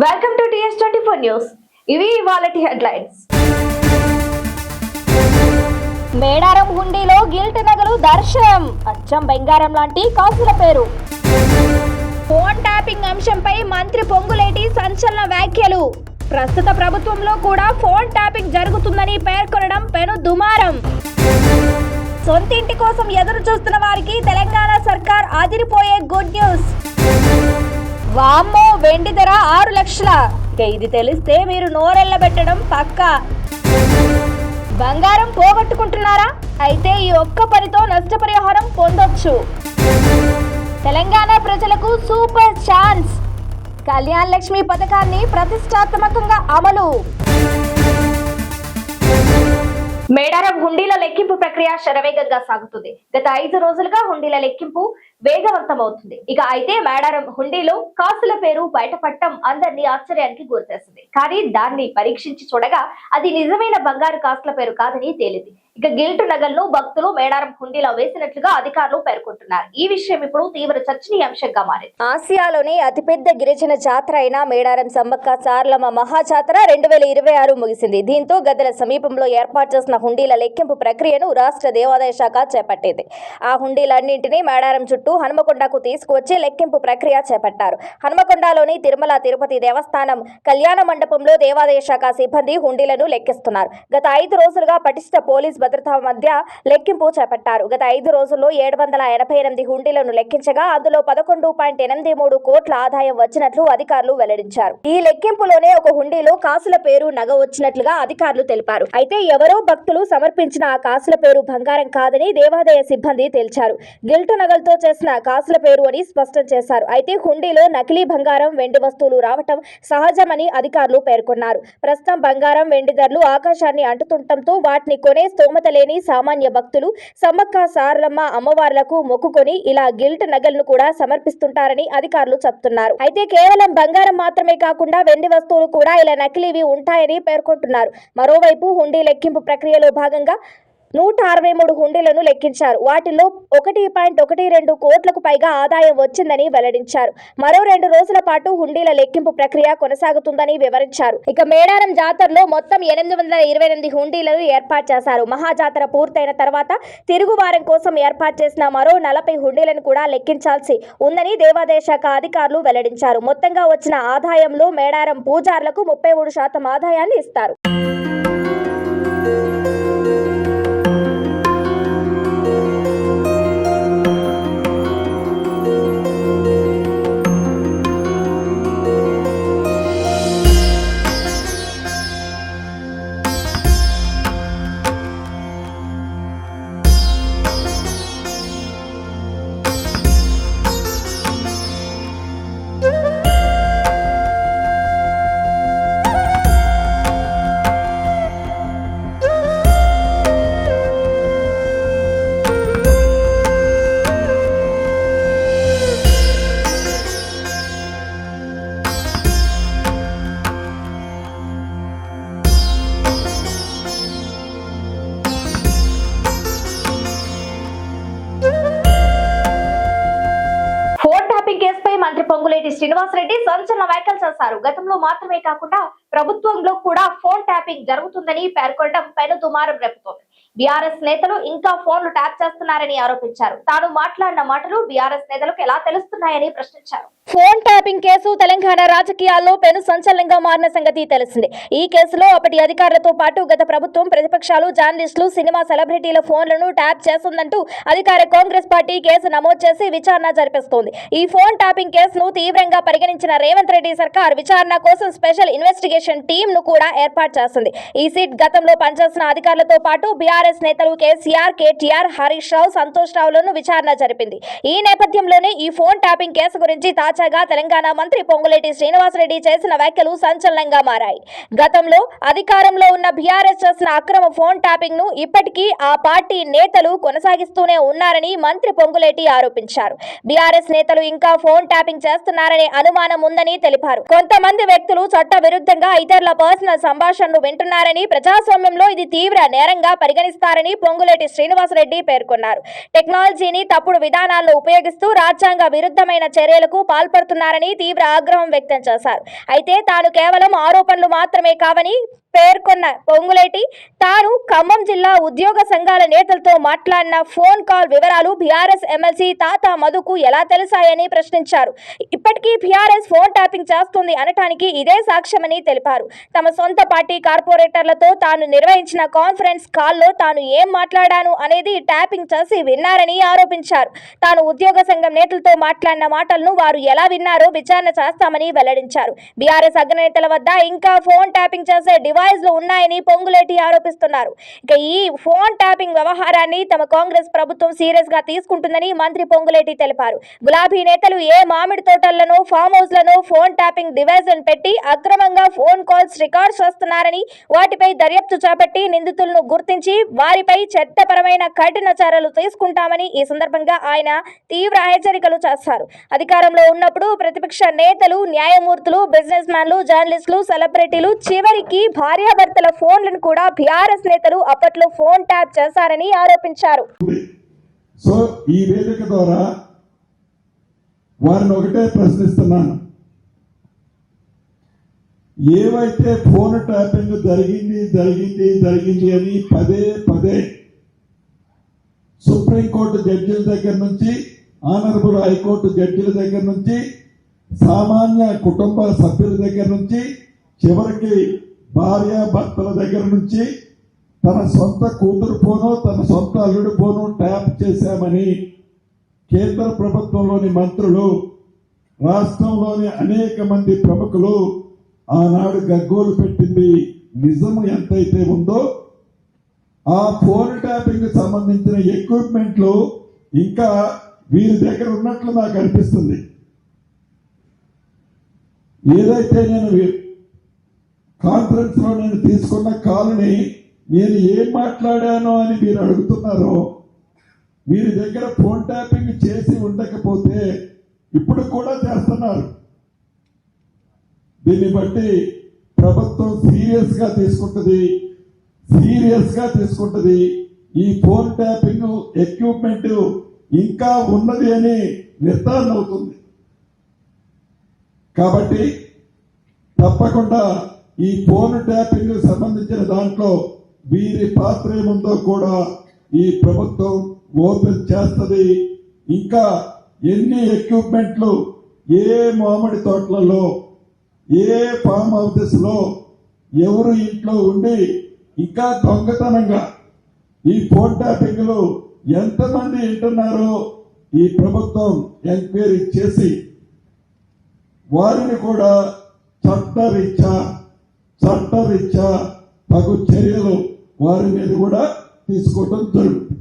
Welcome to TS twenty four news ఇవి ఇవాళ headlines Medaram హుండీలో గిల్ట్ నగలు దర్శనం. అచ్చం బంగారం లాంటి కాసుల పేరు. ఫోన్ ట్యాపింగ్ అంశంపై మంత్రి పొంగులేటి సంచలన వ్యాఖ్యలు. ప్రస్తుత ప్రభుత్వంలో కూడా ఫోన్ ట్యాపింగ్ జరుగుతుందని పేర్కొనడం పెను దుమారం. సొంతింటి కోసం ఎదురు చూస్తున్న వారికి తెలంగాణ సర్కార్ ఆదిరిపోయే గుడ్ న్యూస్. వామ్మో వెండి ధర ఆరు లక్షల. ఇక ఇది తెలిస్తే మీరు నోరెళ్ళబెట్టడం పక్కా. బంగారం పోగొట్టుకుంటున్నారా? అయితే ఈ ఒక్క పనితో నష్టపరిహారం పొందొచ్చు. తెలంగాణ ప్రజలకు సూపర్ ఛాన్స్. కళ్యాణ్ లక్ష్మి పథకాన్ని ప్రతిష్టాత్మకంగా అమలు. మేడారం హుండీల లెక్కింపు ప్రక్రియ శరవేగంగా సాగుతుంది. గత ఐదు రోజులుగా హుండీల లెక్కింపు వేగవంతమవుతుంది. ఇక అయితే మేడారం హుండీలో కాసుల పేరు బయటపడటం అందరినీ ఆశ్చర్యానికి గురిచేసింది. కానీ దాన్ని పరీక్షించి చూడగా అది నిజమైన బంగారు కాసుల పేరు కాదని తేలింది. ఇక గిల్టు నగలను భక్తులు మేడారం హుండీలో వేసినట్లుగా అధికారులు పేర్కొంటున్నారు. ఈ విషయం ఇప్పుడు తీవ్ర చర్చనీయాంశంగా మారింది. ఆసియాలోనే అతిపెద్ద గిరిజన జాతర అయిన మేడారం సమ్మక్క సార్లమ్మ మహాజాతర రెండు వేల ఇరవై ఆరు ముగిసింది. దీంతో గదల సమీపంలో ఏర్పాటు చేసిన హుండీల లెక్కింపు ప్రక్రియను రాష్ట్ర దేవాదాయ శాఖ చేపట్టింది. ఆ హుండీలన్నింటినీ మేడారం చుట్టూ హనుమకొండకు తీసుకువచ్చి లెక్కింపు ప్రక్రియ చేపట్టారు. హనుమకొండలోని తిరుమల తిరుపతి దేవస్థానం కళ్యాణ మండపంలో దేవాదాయ శాఖ సిబ్బంది హుండీలను లెక్కిస్తున్నారు. గత ఐదు రోజులుగా పటిష్ట పోలీస్ భద్రత మధ్య లెక్కింపు చేపట్టారు. గత ఐదు రోజుల్లో ఏడు వందల ఎనభై ఎనిమిది హుండీలను లెక్కించగా అందులో పదకొండు పాయింట్ ఎనిమిది మూడు కోట్ల ఆదాయం వచ్చినట్లు అధికారులు వెల్లడించారు. ఈ లెక్కింపులోనే ఒక హుండీలో కాసుల పేరు నగ వచ్చినట్లుగా అధికారులు తెలిపారు. అయితే ఎవరో భక్తులు సమర్పించిన ఆ కాసుల పేరు బంగారం కాదని దేవాదాయ సిబ్బంది తేల్చారు. గిల్టు నగలతో చేసిన కాసుల పేరు అని స్పష్టం చేశారు. అయితే హుండీలో నకిలీ బంగారం వెండి వస్తువులు రావటం సహజమని అధికారులు పేర్కొన్నారు. ప్రస్తుతం బంగారం వెండి ధరలు ఆకాశాన్ని అంటుతుండటంతో వాటిని కొనే స్తోమత లేని సామాన్య భక్తులు సమ్మక్క సారలమ్మ అమ్మవార్లకు మొక్కుకొని ఇలా గిల్ట్ నగలను కూడా సమర్పిస్తుంటారని అధికారులు చెప్తున్నారు. అయితే కేవలం బంగారం మాత్రమే కాకుండా వెండి వస్తువులు కూడా ఇలా నకిలీవి ఉంటాయని పేర్కొంటున్నారు. మరోవైపు హుండీ లెక్కింపు ప్రక్రియలో భాగంగా నూట అరవై మూడు హుండీలను లెక్కించారు. వాటిలో ఒకటి పాయింట్ ఒకటి రెండు కోట్లకు పైగా ఆదాయం వచ్చిందని వెల్లడించారు. మరో రెండు రోజుల పాటు హుండీల లెక్కింపు ప్రక్రియ కొనసాగుతుందని వివరించారు. ఇక మేడారం జాతరలో మొత్తం ఎనిమిది వందల ఇరవై ఎనిమిది హుండీలను ఏర్పాటు చేశారు. మహాజాతర పూర్తయిన తర్వాత తిరుగువారం కోసం ఏర్పాటు చేసిన మరో నలభై హుండీలను కూడా లెక్కించాల్సి ఉందని దేవాదాయ శాఖ అధికారులు వెల్లడించారు. మొత్తంగా వచ్చిన ఆదాయంలో మేడారం పూజార్లకు ముప్పై మూడు శాతం ఆదాయాన్ని ఇస్తారు. చేశారు గతంలో మాత్రమే కాకుండా ప్రభుత్వంలో కూడా ఫోన్ ట్యాపింగ్ జరుగుతుందని పేర్కొనడం పెను దుమారం రేపుతోంది. బీఆర్ఎస్ నేతలు ఇంకా ఫోన్లు ట్యాప్ చేస్తున్నారని ఆరోపించారు. తాను మాట్లాడిన మాటలు బీఆర్ఎస్ నేతలకు ఎలా తెలుస్తున్నాయని ప్రశ్నించారు. ఫోన్ ట్యాపింగ్ కేసు తెలంగాణ రాజకీయాల్లో పెను సంచలనంగా మారిన సంగతి తెలిసిందే. ఈ కేసులో అప్పటి అధికారులతో పాటు గత ప్రభుత్వం ప్రతిపక్షాలు జర్నలిస్టులు సినిమా సెలబ్రిటీల ఫోన్లను ట్యాప్ చేస్తుందంటూ అధికార కాంగ్రెస్ పార్టీ కేసు నమోదు చేసి విచారణ జరిపిస్తోంది. ఈ ఫోన్ ట్యాపింగ్ కేసును తీవ్రంగా పరిగణించిన రేవంత్ రెడ్డి సర్కార్ విచారణ కోసం స్పెషల్ ఇన్వెస్టిగేషన్ టీమ్ను కూడా ఏర్పాటు చేసింది. ఈ సీట్ గతంలో పనిచేసిన అధికారులతో పాటు బీఆర్ఎస్ నేతలు కేసీఆర్ కేటీఆర్ హరీష్ రావు సంతోష్ రావులను విచారణ జరిపింది. ఈ నేపథ్యంలోనే ఈ ఫోన్ ట్యాపింగ్ కేసు గురించి తాజాగా తెలంగాణ మంత్రి పొంగులేటి శ్రీనివాసరెడ్డి చేసిన వ్యాఖ్యలు సంచలనంగా మారాయి. గతంలో అధికారంలో ఉన్న బీఆర్ఎస్ చేసిన అక్రమ ఫోన్ ట్యాపింగ్ను ఇప్పటికీ ఆ పార్టీ నేతలు కొనసాగిస్తూనే ఉన్నారని మంత్రి పొంగులేటి ఆరోపించారు. బీఆర్ఎస్ నేతలు ఇంకా ఫోన్ ట్యాపింగ్ చేస్తున్నారనే అనుమానం ఉందని తెలిపారు. కొంతమంది వ్యక్తులు చట్ట విరుద్ధంగా ఇతరుల పర్సనల్ సంభాషణను వింటున్నారని ప్రజాస్వామ్యంలో ఇది తీవ్ర నేరంగా పరిగణిస్తారని పొంగులేటి శ్రీనివాసరెడ్డి పేర్కొన్నారు. టెక్నాలజీని తప్పుడు విధానాల్లో ఉపయోగిస్తూ రాజ్యాంగ విరుద్ధమైన చర్యలకు పాల్పడుతున్నారని తీవ్ర ఆగ్రహం వ్యక్తం చేశారు. అయితే తాను కేవలం ఆరోపణలు మాత్రమే కావని పేర్కొన్న పొంగులేటి తాను ఖమ్మం జిల్లా ఉద్యోగ సంఘాల నేతలతో మాట్లాడిన ఫోన్ కాల్ వివరాలు బీఆర్ఎస్ ఎమ్మెల్సీ తాత మధుకు ఎలా తెలిసాయని ప్రశ్నించారు. ఇప్పటికీ బీఆర్ఎస్ ఫోన్ ట్యాపింగ్ చేస్తుంది అనటానికి ఇదే సాక్ష్యమని తెలిపారు. తమ సొంత పార్టీ కార్పొరేటర్లతో తాను నిర్వహించిన కాన్ఫరెన్స్ కాల్లో తాను ఏం మాట్లాడాను అనేది ట్యాపింగ్ చేసి విన్నారని ఆరోపించారు. తాను ఉద్యోగ సంఘం నేతలతో మాట్లాడిన మాటలను వారు ఎలా విన్నారో విచారణ చేస్తామని వెల్లడించారు. బీఆర్ఎస్ అగ్రనేతల వద్ద ఇంకా ఫోన్ ట్యాపింగ్ చేసే డివైస్లు ఉన్నాయని పొంగులేటి ఆరోపిస్తున్నారు. ఇక ఈ ఫోన్ ట్యాపింగ్ వ్యవహారాన్ని తమ కాంగ్రెస్ ప్రభుత్వం సీరియస్గా తీసుకుంటుందని మంత్రి పొంగులేటి తెలిపారు. గులాబీ నేతలు ఏ మామిడి తోటలను ఫామ్ హౌస్లను ఫోన్ ట్యాపింగ్ డివైస్లను పెట్టి అక్రమంగా ఫోన్ కాల్స్ రికార్డ్ చేస్తున్నారని వాటిపై దర్యాప్తు చేపట్టి నిందితులను గుర్తించి వారిపై చట్టపరమైన కఠిన చర్యలు తీసుకుంటామని ఈ సందర్భంగా ఆయన తీవ్ర హెచ్చరికలు చేస్తారు అధికారంలో ఉన్నప్పుడు ప్రతిపక్ష నేతలు న్యాయమూర్తులు బిజినెస్ మ్యాన్లు జర్నలిస్టులు సెలబ్రిటీలు చివరికి భార్యాభర్తల ఫోన్లను కూడా బీఆర్ఎస్ నేతలు అప్పట్లో ఫోన్ ట్యాప్ చేశారని ఆరోపించారు. సో ఈ వేదిక ద్వారా వారిని ఒకటే ప్రశ్నిస్తున్నాను. ఏవైతే ఫోన్ ట్యాపింగ్ జరిగింది జరిగింది జరిగింది అని పదే పదే సుప్రీంకోర్టు జడ్జిల దగ్గర నుంచి ఆనరబుల్ హైకోర్టు జడ్జిల దగ్గర నుంచి సామాన్య కుటుంబ సభ్యుల దగ్గర నుంచి చివరికి భార్య భర్తల దగ్గర నుంచి తన సొంత కూతురు ఫోను తన సొంత అల్లుడి ఫోను ట్యాప్ చేశామని కేంద్ర ప్రభుత్వంలోని మంత్రులు రాష్ట్రంలోని అనేక మంది ప్రముఖులు ఆనాడు గగ్గోలు పెట్టింది. నిజం ఎంతైతే ఉందో ఆ ఫోన్ ట్యాపింగ్ సంబంధించిన ఎక్విప్మెంట్లు ఇంకా వీరి దగ్గర ఉన్నట్లు నాకు అనిపిస్తుంది. ఏదైతే నేను కాన్ఫరెన్స్లో నేను తీసుకున్న కాల్ని నేను ఏం మాట్లాడానో అని మీరు అడుగుతున్నారో మీరు దగ్గర ఫోన్ ట్యాపింగ్ చేసి ఉండకపోతే ఇప్పుడు కూడా చేస్తున్నారు. దీన్ని బట్టి ప్రభుత్వం సీరియస్గా తీసుకుంటుంది సీరియస్గా తీసుకుంటుంది. ఈ ఫోన్ ట్యాపింగ్ ఎక్విప్మెంట్ ఇంకా ఉన్నది అని నిర్ధారణ అవుతుంది. కాబట్టి తప్పకుండా ఈ ఫోన్ ట్యాపింగ్ సంబంధించిన దాంట్లో వీరి పాత్ర ఏముందో కూడా ఈ ప్రభుత్వం ఓపెన్ చేస్తుంది. ఇంకా ఎన్ని ఎక్విప్మెంట్లు ఏ మామిడి తోటలలో ఏ ఫామ్ హౌసెస్ ఎవరు ఇంట్లో ఉండి ఇంకా దొంగతనంగా ఈ ఫోన్ ట్యాపింగ్లు ఎంతమంది వింటున్నారో ఈ ప్రభుత్వం ఎంక్వైరీ చేసి వారిని కూడా చట్టరీత్యా చట్టరీత్యా తగు చర్యలు వారి మీద కూడా తీసుకోవడం జరుగుతుంది.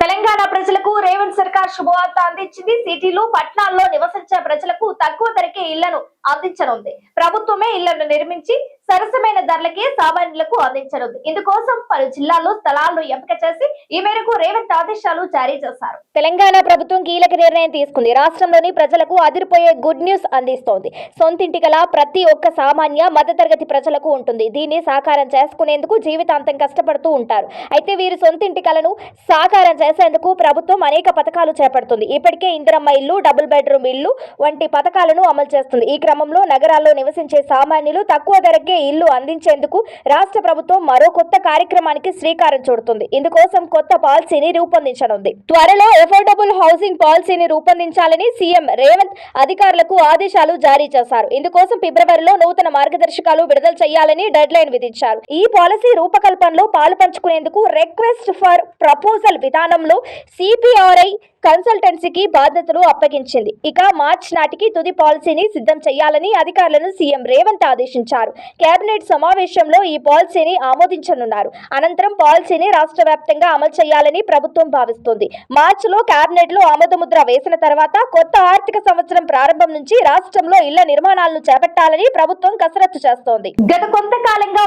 తెలంగాణ ప్రజలకు రేవంత్ సర్కార్ శుభవార్త అందించింది. సిటీలు పట్టణాల్లో నివసించే ప్రజలకు తక్కువ ధరకే ఇళ్ళను అందించనుంది. ప్రభుత్వమే ఇళ్ళను నిర్మించి సరసమైన ధరలకే సామాన్యులకు అందించనుంది. ఇందుకోసం పలు జిల్లాల్లో స్థలాలను ఎంపిక చేసి ఈ మేరకు రేవంత్ ఆదేశాలు జారీ చేశారు. తెలంగాణ ప్రభుత్వం కీలక నిర్ణయం తీసుకుంది. రాష్ట్రంలోని ప్రజలకు అదిరిపోయే గుడ్ న్యూస్ అందిస్తోంది. సొంతింటి గల ప్రతి ఒక్క సామాన్య మధ్యతరగతి ప్రజలకు ఉంటుంది. దీన్ని సాకారం చేసుకునేందుకు జీవితాంతం కష్టపడుతూ ఉంటారు. అయితే వీరి సొంతింటి కలను సాకారం చేసేందుకు ప్రభుత్వం అనేక పథకాలు చేపడుతుంది. ఇప్పటికే ఇందిరమ్మ ఇల్లు డబుల్ బెడ్రూమ్ ఇల్లు వంటి పథకాలను అమలు చేస్తుంది. ఈ క్రమంలో నగరాల్లో నివసించే సామాన్యులు తక్కువ ధరకే ఇల్లు అందించేందుకు రాష్ట్ర ప్రభుత్వం మరో కొత్త కార్యక్రమానికి శ్రీకారం చుడుతుంది. ఇందుకోసం కొత్త పాలసీని రూపొందించనుంది. త్వరలో ఎఫోర్డబుల్ హౌసింగ్ పాలసీని రూపొందించాలని సీఎం రేవంత్ అధికారులకు ఆదేశాలు జారీ చేశారు. ఇందుకోసం ఫిబ్రవరిలో నూతన మార్గదర్శకాలు విడుదల చేయాలని డెడ్ లైన్ విధించారు. ఈ పాలసీ రూపకల్పనలో పాలు పంచుకునేందుకు రిక్వెస్ట్ ఫర్ ప్రపోజల్ విధానంలో సిపిఆర్ఐ కన్సల్టెన్సీకి బాధ్యతలు అప్పగించింది. ఇక మార్చ్ నాటికి తుది పాలసీని సిద్ధం చేయాలని అధికారులను సీఎం రేవంత్ ఆదేశించారు. కేబినెట్ సమావేశంలో ఈ పాలసీని ఆమోదించనున్నారు. అనంతరం పాలసీని రాష్ట్ర వ్యాప్తంగా అమలు చేయాలని ప్రభుత్వం భావిస్తోంది. మార్చిలో కేబినెట్లో ఆమోదముద్ర వేసిన తర్వాత కొత్త ఆర్థిక సంవత్సరం ప్రారంభం నుంచి రాష్ట్రంలో ఇళ్ళ నిర్మాణాలను చేపట్టాలని ప్రభుత్వం కసరత్తు చేస్తోంది. గత కొంతకాలంగా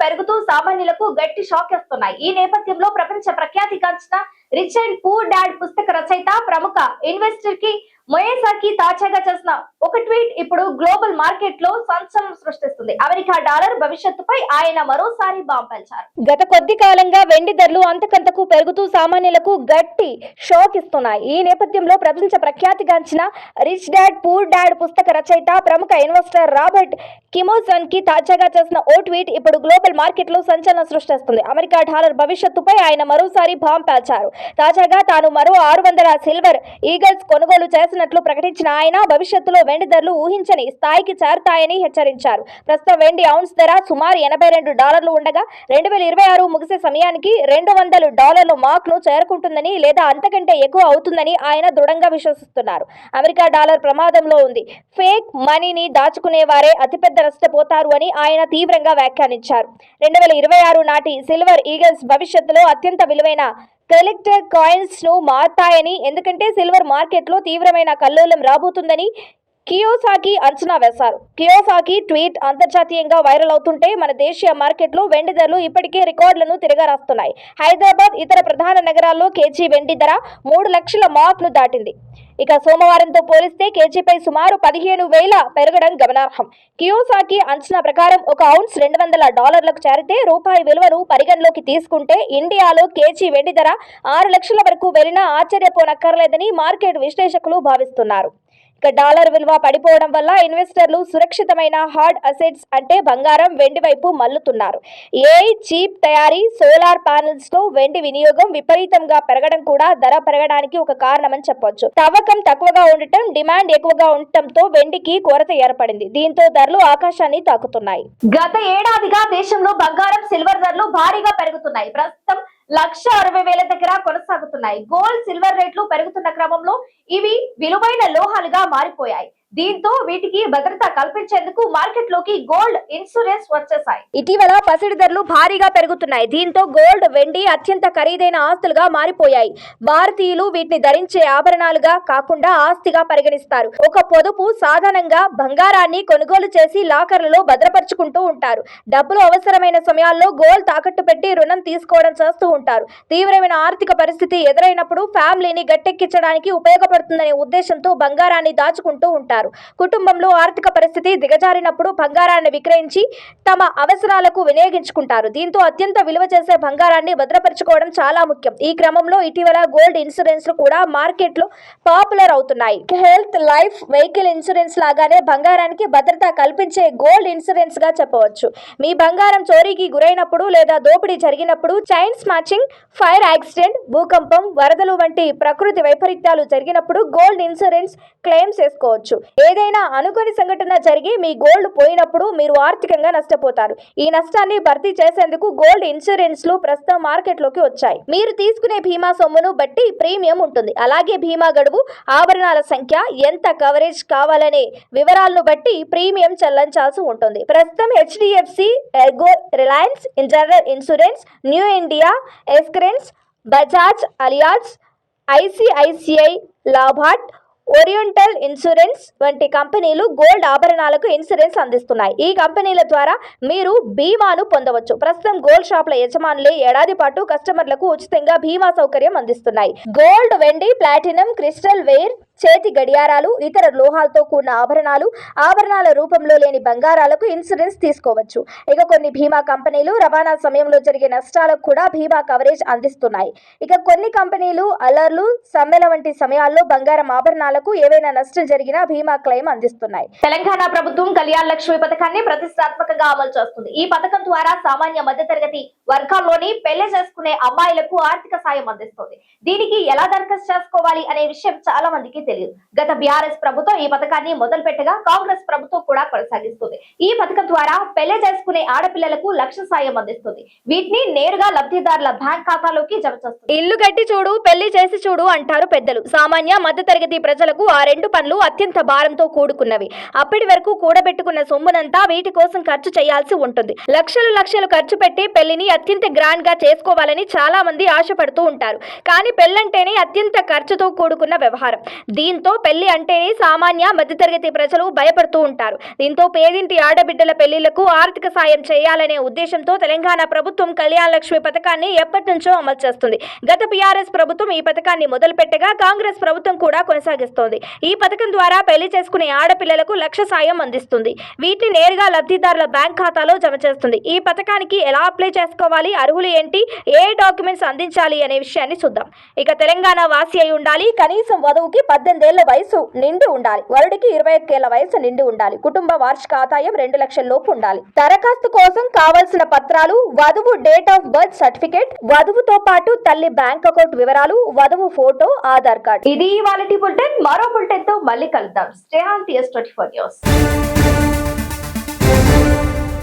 పెరుగుతూ సామాన్యులకు గట్టి షాక్ ఇస్తున్నాయి ఈ నేపథ్యంలో ప్రపంచ ప్రఖ్యాతిగాంచిన రిచ్ అండ్ పూర్ డాడ్ పుస్తక రచయిత ప్రముఖ ఇన్వెస్టర్కి మొయేసాకి తాజాగా చేసిన ఒక ట్వీట్ ఇప్పుడు గ్లోబల్ మార్కెట్లో సంచలనం సృష్టిస్తుంది. అమెరికా డాలర్ భవిష్యత్తుపై ఆయన మరోసారి బాంపల్చారు గత కొద్ది కాలంగా వెండి ధరలు అంతకంతకు పెరుగుతూ సామాన్యులకు గట్టి షాక్ ఇస్తున్నాయి. ఈ నేపథ్యంలో ప్రపంచ ప్రఖ్యాతిగాంచిన రిచ్ డాడ్ పూర్ డాడ్ పుస్తక రచయిత ప్రముఖ ఇన్వెస్టర్ రాబర్ట్ కిమోసన్కి తాజాగా చేసిన ఓ ట్వీట్ ఇప్పుడు గ్లోబల్ మార్కెట్లో సంచలనం సృష్టిస్తుంది. అమెరికా డాలర్ భవిష్యత్తుపై ఆయన మరోసారి బాంబ్ పేల్చారు. తాజాగా తాను మరో ఆరు వందల సిల్వర్ ఈగల్స్ కొనుగోలు చేస్తున్నట్లు ప్రకటించిన ఆయన భవిష్యత్తులో వెండి ధరలు ఊహించని స్థాయికి చేరతాయని హెచ్చరించారు. ప్రస్తుతం వెండి ఔన్స్ ధర సుమారు ఎనభై రెండు డాలర్లు ఉండగా రెండు వేల ఇరవై ఆరు ముగిసే సమయానికి రెండు వందల డాలర్ల మార్క్ చేరుకుంటుందని లేదా అంతకంటే ఎక్కువ అవుతుందని ఆయన దృఢంగా విశ్వసిస్తున్నారు. అమెరికా డాలర్ ప్రమాదంలో ఉంది. ఫేక్ మనీని దాచుకునే వారే అతిపెద్ద నష్టపోతారు అని ఆయన తీవ్రంగా వ్యాఖ్యానించారు. రెండు వేల ఇరవై ఆరు నాటి సిల్వర్ ఈగల్స్ భవిష్యత్తులో అత్యంత విలువైన కలెక్టర్ కాయిన్స్ను మారతాయని ఎందుకంటే సిల్వర్ మార్కెట్లో తీవ్రమైన కల్లోలం రాబోతుందని కియోసాకి అంచనా వేశారు. కియోసాకి ట్వీట్ అంతర్జాతీయంగా వైరల్ అవుతుంటే మన దేశీయ మార్కెట్లో వెండి ధరలు ఇప్పటికే రికార్డులను తిరగరాస్తున్నాయి. హైదరాబాద్ ఇతర ప్రధాన నగరాల్లో కేజీ వెండి ధర మూడు లక్షల మార్క్ను దాటింది. ఇక సోమవారంతో పోలిస్తే కేజీపై సుమారు పదిహేను వేల పెరగడం గమనార్హం. కియోసాకి అంచనా ప్రకారం ఒక ఔన్స్ రెండు వందల డాలర్లకు చేరితే రూపాయి విలువను పరిగణలోకి తీసుకుంటే ఇండియాలో కేజీ వెండి ధర ఆరు లక్షల వరకు వెళ్ళినా ఆశ్చర్యపోనక్కర్లేదని మార్కెట్ విశ్లేషకులు భావిస్తున్నారు. ఇక డాలర్ విలువ పడిపోవడం వల్ల ఇన్వెస్టర్లు సురక్షితమైన హార్డ్ అసెట్స్ అంటే బంగారం వెండి వైపు మల్లుతున్నారు. ఏ చీప్ తయారీ సోలార్ ప్యానెల్స్లో వెండి వినియోగం విపరీతంగా పెరగడం కూడా ధర పెరగడానికి ఒక కారణమని చెప్పొచ్చు. తవ్వకం తక్కువగా ఉండటం డిమాండ్ ఎక్కువగా ఉండటంతో వెండికి కొరత ఏర్పడింది. దీంతో ధరలు ఆకాశాన్ని తాకుతున్నాయి. గత ఏడాదిగా దేశంలో బంగారం సిల్వర్ ధరలు భారీగా పెరుగుతున్నాయి. ప్రస్తుతం లక్ష అరవై వేల దగ్గర కొనసాగుతున్నాయి. గోల్డ్ సిల్వర్ రేట్లు పెరుగుతున్న క్రమంలో ఇవి విలువైన లోహాలుగా మారిపోయాయి. దీంతో వీటికి భద్రత కల్పించేందుకు మార్కెట్లోకి గోల్డ్ ఇన్సూరెన్స్ వచ్చేసాయి ఇటీవల పసిడి ధరలు భారీగా పెరుగుతున్నాయి. దీంతో గోల్డ్ వెండి అత్యంత ఖరీదైన ఆస్తులుగా మారిపోయాయి. భారతీయులు వీటిని ధరించే ఆభరణాలుగా కాకుండా ఆస్తిగా పరిగణిస్తారు. ఒక పొదుపు సాధారణంగా బంగారాన్ని కొనుగోలు చేసి లాకర్లలో భద్రపరుచుకుంటూ ఉంటారు. డబ్బులు అవసరమైన సమయాల్లో గోల్డ్ తాకట్టు పెట్టి రుణం తీసుకోవడం చేస్తూ ఉంటారు. తీవ్రమైన ఆర్థిక పరిస్థితి ఎదురైనప్పుడు ఫ్యామిలీని గట్టెక్కించడానికి ఉపయోగపడుతుందనే ఉద్దేశంతో బంగారాన్ని దాచుకుంటూ ఉంటారు. కుటుంబంలో ఆర్థిక పరిస్థితి దిగజారినప్పుడు బంగారాన్ని విక్రయించి తమ అవసరాలకు వినియోగించుకుంటారు. దీంతో అత్యంత విలువ చేసే బంగారాన్ని భద్రపరచుకోవడం చాలా ముఖ్యం. ఈ క్రమంలో ఇటీవల గోల్డ్ ఇన్సూరెన్స్ కూడా మార్కెట్లో పాపులర్ అవుతున్నాయి. హెల్త్ లైఫ్ వెహికల్ ఇన్సూరెన్స్ లాగానే బంగారానికి భద్రత కల్పించే గోల్డ్ ఇన్సూరెన్స్గా చెప్పవచ్చు. మీ బంగారం చోరీకి గురైనప్పుడు లేదా దోపిడీ జరిగినప్పుడు చైన్ స్మాచింగ్ ఫైర్ యాక్సిడెంట్ భూకంపం వరదలు వంటి ప్రకృతి వైపరీత్యాలు జరిగినప్పుడు గోల్డ్ ఇన్సూరెన్స్ క్లెయిమ్ చేసుకోవచ్చు ఏదైనా అనుకోని సంఘటన జరిగి మీ గోల్డ్ పోయినప్పుడు మీరు ఆర్థికంగా నష్టపోతారు. ఈ నష్టాన్ని భర్తీ చేసేందుకు గోల్డ్ ఇన్సూరెన్స్లు ప్రస్తుతం మార్కెట్లోకి వచ్చాయి. మీరు తీసుకునే బీమా సొమ్మును బట్టి ప్రీమియం ఉంటుంది. అలాగే బీమా గడువు ఆభరణాల సంఖ్య ఎంత కవరేజ్ కావాలనే వివరాలను బట్టి ప్రీమియం చెల్లించాల్సి ఉంటుంది. ప్రస్తుతం HDFC Ergo Reliance General Insurance New India Assurance Bajaj Allianz ICICI లాభాట్ Oriental insurance వంటి కంపెనీలు గోల్డ్ ఆభరణాలకు ఇన్సూరెన్స్ అందిస్తున్నాయి. ఈ కంపెనీల ద్వారా మీరు బీమాను పొందవచ్చు. ప్రస్తుతం గోల్డ్ షాపుల యజమానులే ఏడాది పాటు కస్టమర్లకు ఉచితంగా బీమా సౌకర్యం అందిస్తున్నాయి. గోల్డ్ వెండి ప్లాటినం క్రిస్టల్ వేర్ చేతి గడియారాలు ఇతర లోహాలతో కూడిన ఆభరణాలు ఆభరణాల రూపంలో లేని బంగారాలకు ఇన్సూరెన్స్ తీసుకోవచ్చు. ఇక కొన్ని బీమా కంపెనీలు రవాణా సమయంలో జరిగే నష్టాలకు కూడా బీమా కవరేజ్ అందిస్తున్నాయి. ఇక కొన్ని కంపెనీలు అలర్లు సమ్మెల వంటి సమయాల్లో బంగారం ఆభరణాలకు ఏవైనా నష్టం జరిగినా బీమా క్లెయిమ్ అందిస్తున్నాయి. తెలంగాణ ప్రభుత్వం కళ్యాణ లక్ష్మి పథకాన్ని ప్రతిష్టాత్మకంగా అమలు చేస్తుంది. ఈ పథకం ద్వారా సామాన్య మధ్యతరగతి వర్గాల్లోని పెళ్ళి చేసుకునే అమ్మాయిలకు ఆర్థిక సాయం అందిస్తుంది. దీనికి ఎలా దరఖాస్తు చేసుకోవాలి అనే విషయం చాలా మందికి తెలియదు. గత బీఆర్ఎస్ ప్రభుత్వం ఈ పథకాన్ని మొదలు పెట్టగా కాంగ్రెస్ ప్రభుత్వం కూడా కొనసాగిస్తుంది. ఈ పథకం ద్వారా పెళ్ళి చేసుకునే ఆడపిల్లలకు లక్ష సాయం అందిస్తుంది. వీటిని నేరుగా లబ్ధిదారుల బ్యాంక్ ఖాతాలోకి జమ చేస్తుంది. ఇల్లు కట్టి చూడు పెళ్ళి చేసి చూడు అంటారు పెద్దలు. సామాన్య మధ్యతరగతి ప్రజలకు ఆ రెండు పనులు అత్యంత భారంతో కూడుకున్నవి. అప్పటి వరకు కూడబెట్టుకున్న సొమ్మునంతా వీటి కోసం ఖర్చు చేయాల్సి ఉంటుంది. లక్షలు లక్షలు ఖర్చు పెట్టి పెళ్ళిని అత్యంత గ్రాండ్గా చేసుకోవాలని చాలా మంది ఆశపడుతూ ఉంటారు. కానీ పెళ్ళంటేనే అత్యంత ఖర్చుతో కూడుకున్న వ్యవహారం. దీంతో పెళ్ళి అంటేనే సామాన్య మధ్యతరగతి ప్రజలు భయపడుతూ ఉంటారు. దీంతో పేదింటి ఆడబిడ్డల పెళ్ళిళ్ళకు ఆర్థిక సాయం చేయాలనే ఉద్దేశంతో తెలంగాణ ప్రభుత్వం కళ్యాణ లక్ష్మి పథకాన్ని ఎప్పటి నుంచో అమలు చేస్తుంది. గత బీఆర్ఎస్ ప్రభుత్వం ఈ పథకాన్ని మొదలుపెట్టగా కాంగ్రెస్ ప్రభుత్వం కూడా కొనసాగిస్తోంది. ఈ పథకం ద్వారా పెళ్ళి చేసుకునే ఆడపిల్లలకు లక్ష సాయం అందిస్తుంది. వీటిని నేరుగా లబ్ధిదారుల బ్యాంక్ ఖాతాలో జమ చేస్తుంది. ఈ పథకానికి ఎలా అప్లై చేసుకోవాలి అర్హులు ఏంటి ఏ డాక్యుమెంట్స్ అందించాలి అనే విషయాన్ని చూద్దాం. ఇక తెలంగాణ వాసి అయి ఉండాలి. కనీసం వధువుకి పద్దెనిమిదేళ్ళ వయసు నిండి ఉండాలి. వరుడికి ఇరవై ఒక్కేళ్ళ వయసు నిండి ఉండాలి. కుటుంబ వార్షిక ఆదాయం రెండు లక్షల లోపు ఉండాలి. దరఖాస్తు కోసం కావలసిన పత్రాలు వధువు డేట్ ఆఫ్ బర్త్ సర్టిఫికేట్ వధువుతో పాటు తల్లి బ్యాంక్ అకౌంట్ వివరాలు వధువు ఫోటో ఆధార్ కార్డ్. ఇది ఇవాళ బులెటిన్ మరో బులెటిన్తో మళ్ళీ కలుద్దాం. Stay on TS twenty four news.